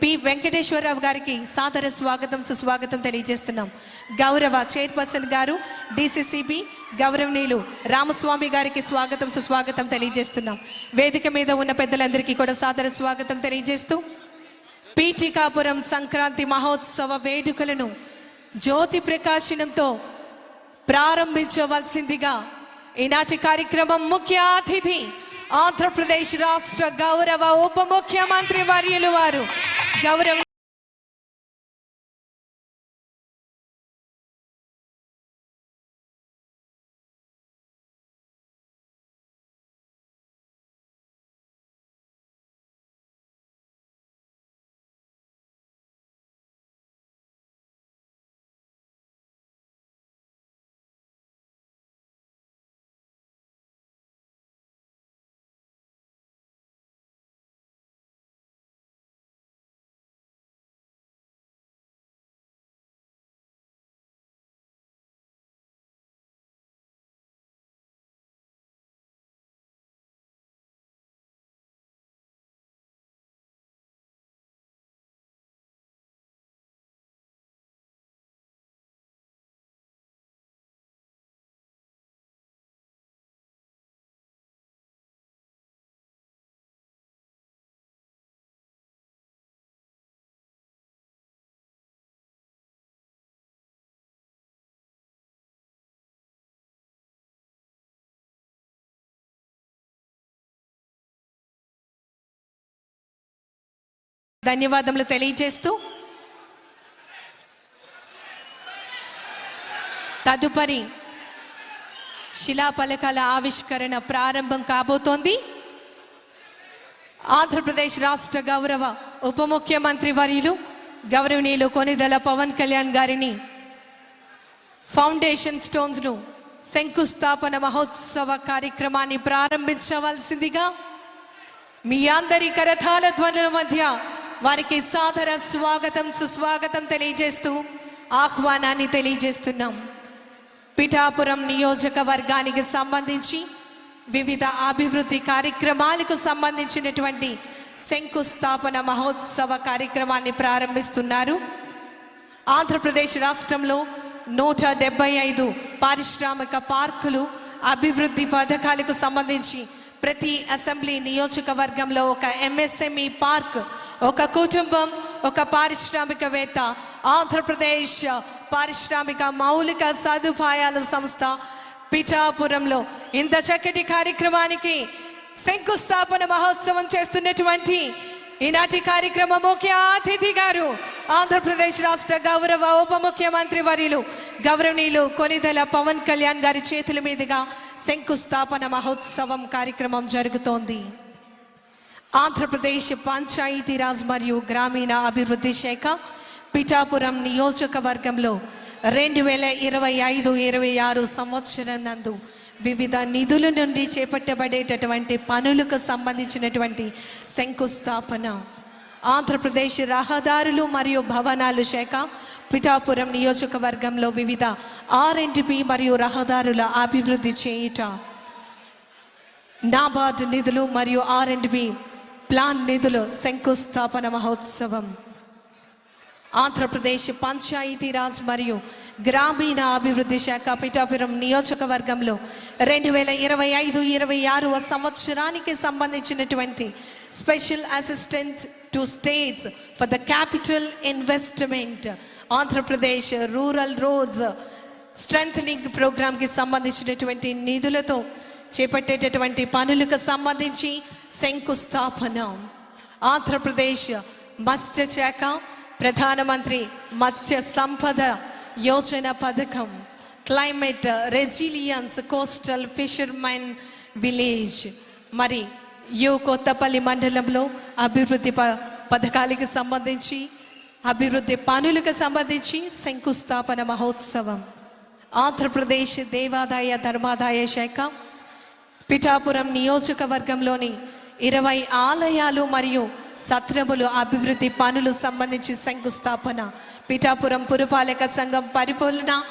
P. Venkateswararao గారికి సాదర స్వాగతం సుస్వాగతం తెలియజేస్తున్నాం. గౌరవ చైర్పర్సన్ గారు డిసిసిబి గౌరవనీయులు రామస్వామి గారికి స్వాగతం సుస్వాగతం తెలియజేస్తున్నాం. వేదిక మీద ఉన్న పెద్దలందరికీ కూడా సాదర స్వాగతం తెలియజేస్తూ పీఠికాపురం సంక్రాంతి మహోత్సవ వేడుకలను జ్యోతి ప్రకాశనంతో ప్రారంభించవలసిందిగా ఈనాటి కార్యక్రమం ముఖ్య అతిథి ఆంధ్రప్రదేశ్ రాష్ట్ర గౌరవ ఉప ముఖ్యమంత్రి వర్యులు వారు. గౌరవ ధన్యవాదములు తెలియజేస్తూ తదుపరి శిలాఫలకాల ఆవిష్కరణ ప్రారంభం కాబోతోంది. ఆంధ్రప్రదేశ్ రాష్ట్ర గౌరవ ఉప ముఖ్యమంత్రి వర్యులు గౌరవనీయులు కొనిదల పవన్ కళ్యాణ్ గారిని ఫౌండేషన్ స్టోన్స్ను శంకుస్థాపన మహోత్సవ కార్యక్రమాన్ని ప్రారంభించవలసిందిగా మీ అందరి కరథాల ధ్వనుల మధ్య వారికి సాదర స్వాగతం సుస్వాగతం తెలియజేస్తూ ఆహ్వానాన్ని తెలియజేస్తున్నాం. పిఠాపురం నియోజకవర్గానికి సంబంధించి వివిధ అభివృద్ధి కార్యక్రమాలకు సంబంధించినటువంటి శంకుస్థాపన మహోత్సవ కార్యక్రమాన్ని ప్రారంభిస్తున్నారు. ఆంధ్రప్రదేశ్ రాష్ట్రంలో నూట డెబ్బై ఐదు పారిశ్రామిక పార్కులు అభివృద్ధి పథకాలకు సంబంధించి ప్రతి అసెంబ్లీ నియోజకవర్గంలో ఒక ఎంఎస్ఎంఈ పార్క్ ఒక కుటుంబం ఒక పారిశ్రామికవేత్త ఆంధ్రప్రదేశ్ పారిశ్రామిక మౌలిక సదుపాయాల సంస్థ పిఠాపురంలో ఇంత చక్కటి కార్యక్రమానికి శంకుస్థాపన మహోత్సవం చేస్తున్నటువంటి ఈనాటి కార్యక్రమ ముఖ్య అతిథి గారు ఆంధ్రప్రదేశ్ రాష్ట్ర గౌరవ ఉప ముఖ్యమంత్రి వర్యులు గౌరవనీయులు కొనిదెల పవన్ కళ్యాణ్ గారి చేతుల మీదుగా శంకుస్థాపన మహోత్సవం కార్యక్రమం జరుగుతోంది. ఆంధ్రప్రదేశ్ పంచాయతీరాజ్ మరియు గ్రామీణ అభివృద్ధి శాఖ పిఠాపురం నియోజకవర్గంలో రెండు వేల ఇరవై ఐదు ఇరవై ఆరు సంవత్సరం నందు వివిధ నిధుల నుండి చేపట్టబడేటటువంటి పనులకు సంబంధించినటువంటి శంకుస్థాపన ఆంధ్రప్రదేశ్ రహదారులు మరియు భవనాలు శాఖ పిఠాపురం నియోజకవర్గంలో వివిధ ఆర్ఎండ్పి మరియు రహదారుల అభివృద్ధి చేయుట నాబార్డ్ నిధులు మరియు ఆర్ ప్లాన్ నిధులు శంకుస్థాపన మహోత్సవం. ఆంధ్రప్రదేశ్ పంచాయతీరాజ్ మరియు గ్రామీణ అభివృద్ధి శాఖ పిఠాపురం నియోజకవర్గంలో రెండు వేల ఇరవై ఐదు ఇరవై ఆరు సంవత్సరానికి సంబంధించినటువంటి special assistant to states for the capital investment. Andhra Pradesh rural roads strengthening ప్రోగ్రామ్కి సంబంధించినటువంటి నిధులతో చేపట్టేటటువంటి పనులకు సంబంధించి శంకుస్థాపన. ఆంధ్రప్రదేశ్ మత్స్య శాఖ ప్రధానమంత్రి మత్స్య సంపద యోజన పథకం climate resilience coastal fishermen village మరి యు కొత్తపల్లి మండలంలో అభివృద్ధి ప పథకాలకు సంబంధించి అభివృద్ధి పనులకు సంబంధించి శంకుస్థాపన మహోత్సవం ఆంధ్రప్రదేశ్ దేవాదాయ ధర్మాదాయ శాఖ పిఠాపురం నియోజకవర్గంలోని ఇరవై ఆలయాలు మరియు సత్రములు అభివృద్ధి పనులు సంబంధించి శంకుస్థాపన. పిఠాపురం పురపాలక సంఘం పరిపాలన